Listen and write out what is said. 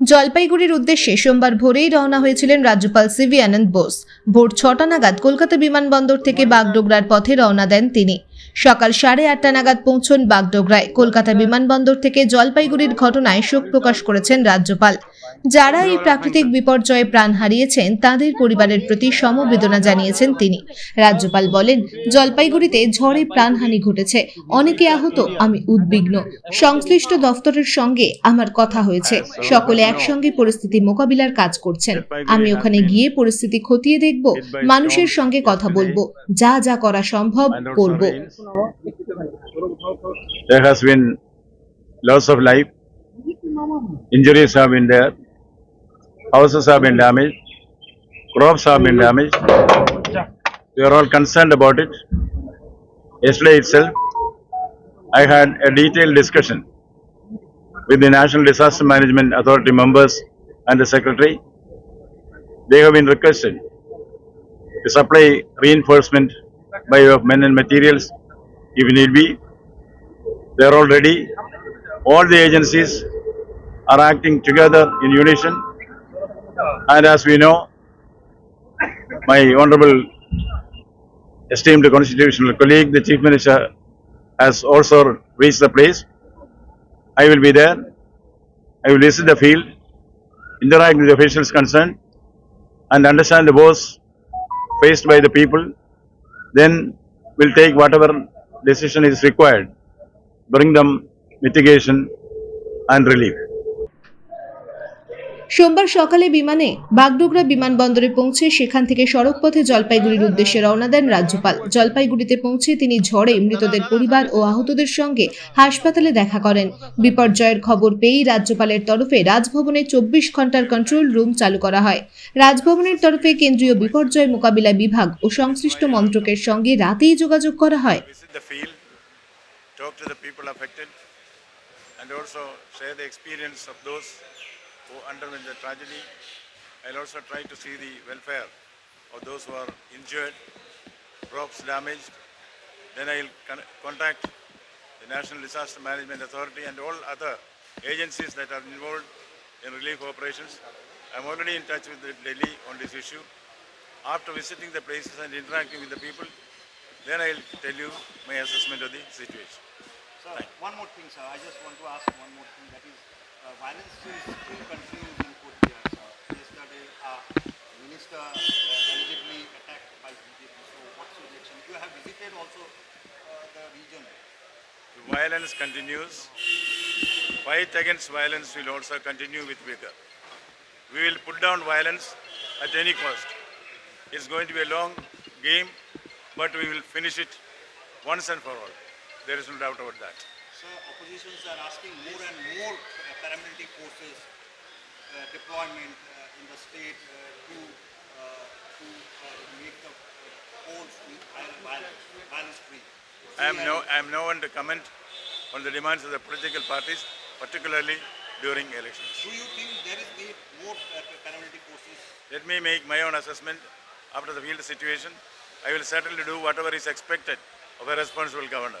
জলপাইগুড়ির উদ্দেশ্যে সোমবার ভোরেই রওনা হয়েছিলেন রাজ্যপাল সিভি আনন্দ বোস। ভোর ছটা নাগাদ কলকাতা বিমানবন্দর থেকে বাগডোগরার পথে রওনা দেন তিনি। সকাল সাড়ে আটটা নাগাদ পৌঁছন বাগডোগরায়। কলকাতা বিমানবন্দর থেকে জলপাইগুড়ির ঘটনায় শোক প্রকাশ করেছেন রাজ্যপাল। যারা এই প্রাকৃতিক বিপর্যয়ে প্রাণ হারিয়েছেন, তাদের পরিবারের প্রতি সমবেদনা জানিয়েছেন তিনি। রাজ্যপাল বলেন, জলপাইগুড়িতে ঝড়ে প্রাণহানি ঘটেছে। অনেকে আহত, আমি উদ্বিগ্ন। সংশ্লিষ্ট দফতরের সঙ্গে আমার কথা হয়েছে। সকলে একসঙ্গে পরিস্থিতি মোকাবিলার কাজ করছেন। আমি ওখানে গিয়ে পরিস্থিতি খতিয়ে দেখব, মানুষের সঙ্গে কথা বলব, যা যা করা সম্ভব করব। There has been loss of life. Injuries have been there. Houses have been damaged. Crops have been damaged. We are all concerned about it. Yesterday itself, I had a detailed discussion with the National Disaster Management Authority members and the Secretary. They have been requested to supply reinforcement by way of men and materials if need be. They are all ready. All the agencies are acting together in unison. And as we know, my honorable esteemed constitutional colleague, the chief minister, has also reached the place. I will be there. I will visit the field, interact with the officials concerned, and understand the woes faced by the people. Then we'll take whatever decision is required, bring them mitigation and relief. সোমবার সকালে বিমানে বাগডোগরা বিমানবন্দরে পৌঁছে সেখান থেকে সড়কপথে জলপাইগুড়ির উদ্দেশ্যে রওনা দেন রাজ্যপাল। জলপাইগুড়িতে পৌঁছে তিনি ঝড়ে মৃতদের পরিবার ও আহতদের সঙ্গে হাসপাতালে দেখা করেন। বিপর্যয়ের খবর পেয়েই রাজ্যপালের তরফে রাজভবনে চব্বিশ ঘণ্টার কন্ট্রোল রুম চালু করা হয়। রাজভবনের তরফে কেন্দ্রীয় বিপর্যয় মোকাবিলা বিভাগ ও সংশ্লিষ্ট মন্ত্রকের সঙ্গে রাতেই যোগাযোগ করা হয়। Talk to the people affected, and also share the experience of those who underwent the tragedy. I'll also try to see the welfare of those who are injured, crops damaged. Then I'll con- contact the National Disaster Management Authority and all other agencies that are involved in relief operations. I'm already in touch with the Delhi on this issue. After visiting the places and interacting with the people, then I'll tell you my assessment of the situation. Sir, one more thing, sir. I just want to ask one more thing. That is, uh, violence is still continues in Port Yesterday, uh, minister uh, allegedly attacked by BJP. So, what's your reaction? You have visited also uh, the region. The violence continues. Fight against violence will also continue with vigor. We will put down violence at any cost. It's going to be a long game, but we will finish it once and for all. There is no doubt about that. Sir, oppositions are asking more and more paramilitary forces uh, deployment uh, in the state uh, to to make the polls violence, violence free. I am no, I am no one to comment on the demands of the political parties, particularly during elections. Do you think there is need more paramilitary forces? Let me make my own assessment after the field situation. I will certainly do whatever is expected of a responsible governor.